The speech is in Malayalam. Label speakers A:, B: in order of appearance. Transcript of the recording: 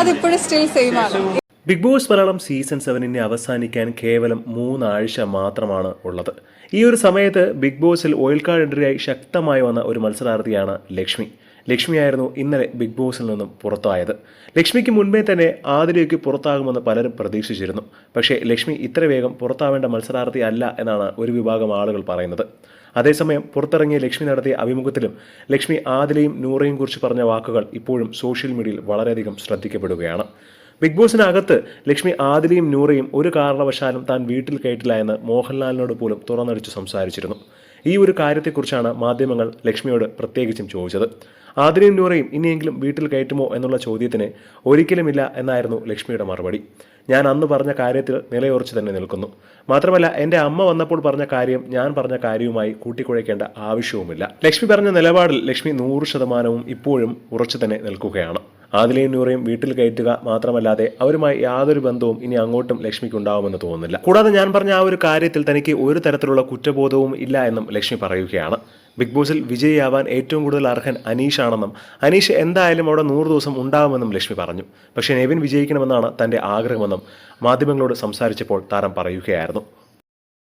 A: അതിപ്പോഴും സ്റ്റിൽ സെയിം ആണ്.
B: ബിഗ് ബോസ് മലയാളം സീസൺ സെവനിനെ അവസാനിക്കാൻ കേവലം മൂന്നാഴ്ച മാത്രമാണ് ഉള്ളത്. ഈ ഒരു സമയത്ത് ബിഗ് ബോസിൽ ഓയിൽ കാർഡ് എൻട്രിയായി ശക്തമായി വന്ന ഒരു മത്സരാർത്ഥിയാണ് ലക്ഷ്മി. ലക്ഷ്മിയായിരുന്നു ഇന്നലെ ബിഗ് ബോസിൽ നിന്നും പുറത്തായത്. ലക്ഷ്മിക്ക് മുൻപേ തന്നെ ആതിരയ്ക്ക് പുറത്താകുമെന്ന് പലരും പ്രതീക്ഷിച്ചിരുന്നു. പക്ഷേ ലക്ഷ്മി ഇത്ര വേഗം പുറത്താവേണ്ട മത്സരാർത്ഥി അല്ല എന്നാണ് ഒരു വിഭാഗം ആളുകൾ പറയുന്നത്. അതേസമയം പുറത്തിറങ്ങിയ ലക്ഷ്മി നടത്തിയ അഭിമുഖത്തിലും ലക്ഷ്മി ആദിലയും നൂറയും കുറിച്ച് പറഞ്ഞ വാക്കുകൾ ഇപ്പോഴും സോഷ്യൽ മീഡിയയിൽ വളരെയധികം ശ്രദ്ധിക്കപ്പെടുകയാണ്. ബിഗ് ബോസിനകത്ത് ലക്ഷ്മി ആദിലയും നൂറയും ഒരു കാരണവശാലും താൻ വീട്ടിൽ കയറ്റില്ല എന്ന് മോഹൻലാലിനോട് പോലും തുറന്നടിച്ചു സംസാരിച്ചിരുന്നു. ഈ ഒരു കാര്യത്തെക്കുറിച്ചാണ് മാധ്യമങ്ങൾ ലക്ഷ്മിയോട് പ്രത്യേകിച്ചും ചോദിച്ചത്. ആദിലയും നൂറയും ഇനിയെങ്കിലും വീട്ടിൽ കയറ്റുമോ എന്നുള്ള ചോദ്യത്തിന് ഒരിക്കലുമില്ല എന്നായിരുന്നു ലക്ഷ്മിയുടെ മറുപടി. ഞാൻ അന്ന് പറഞ്ഞ കാര്യത്തിൽ നിലയുറച്ചു തന്നെ നിൽക്കുന്നു. മാത്രമല്ല എന്റെ അമ്മ വന്നപ്പോൾ പറഞ്ഞ കാര്യം ഞാൻ പറഞ്ഞ കാര്യവുമായി കൂട്ടിക്കുഴയ്ക്കേണ്ട ആവശ്യവുമില്ല. ലക്ഷ്മി പറഞ്ഞ നിലപാടിൽ ലക്ഷ്മി നൂറ് ശതമാനവും ഇപ്പോഴും ഉറച്ചു തന്നെ നിൽക്കുകയാണ്. ആദിലയും നൂറയും വീട്ടിൽ കയറ്റുക മാത്രമല്ലാതെ അവരുമായി യാതൊരു ബന്ധവും ഇനി അങ്ങോട്ടും ലക്ഷ്മിക്ക് ഉണ്ടാവുമെന്ന് തോന്നുന്നില്ല. കൂടാതെ ഞാൻ പറഞ്ഞ ആ ഒരു കാര്യത്തിൽ തനിക്ക് ഒരു തരത്തിലുള്ള കുറ്റബോധവും ഇല്ല എന്നും ലക്ഷ്മി പറയുകയാണ്. ബിഗ് ബോസിൽ വിജയിയാവാൻ ഏറ്റവും കൂടുതൽ അർഹൻ അനീഷാണെന്നും അനീഷ് എന്തായാലും അവിടെ നൂറ് ദിവസം ഉണ്ടാവുമെന്നും ലക്ഷ്മി പറഞ്ഞു. പക്ഷേ നെവിൻ വിജയിക്കണമെന്നാണ് തന്റെ ആഗ്രഹമെന്നും മാധ്യമങ്ങളോട് സംസാരിച്ചപ്പോൾ താരം പറയുകയായിരുന്നു.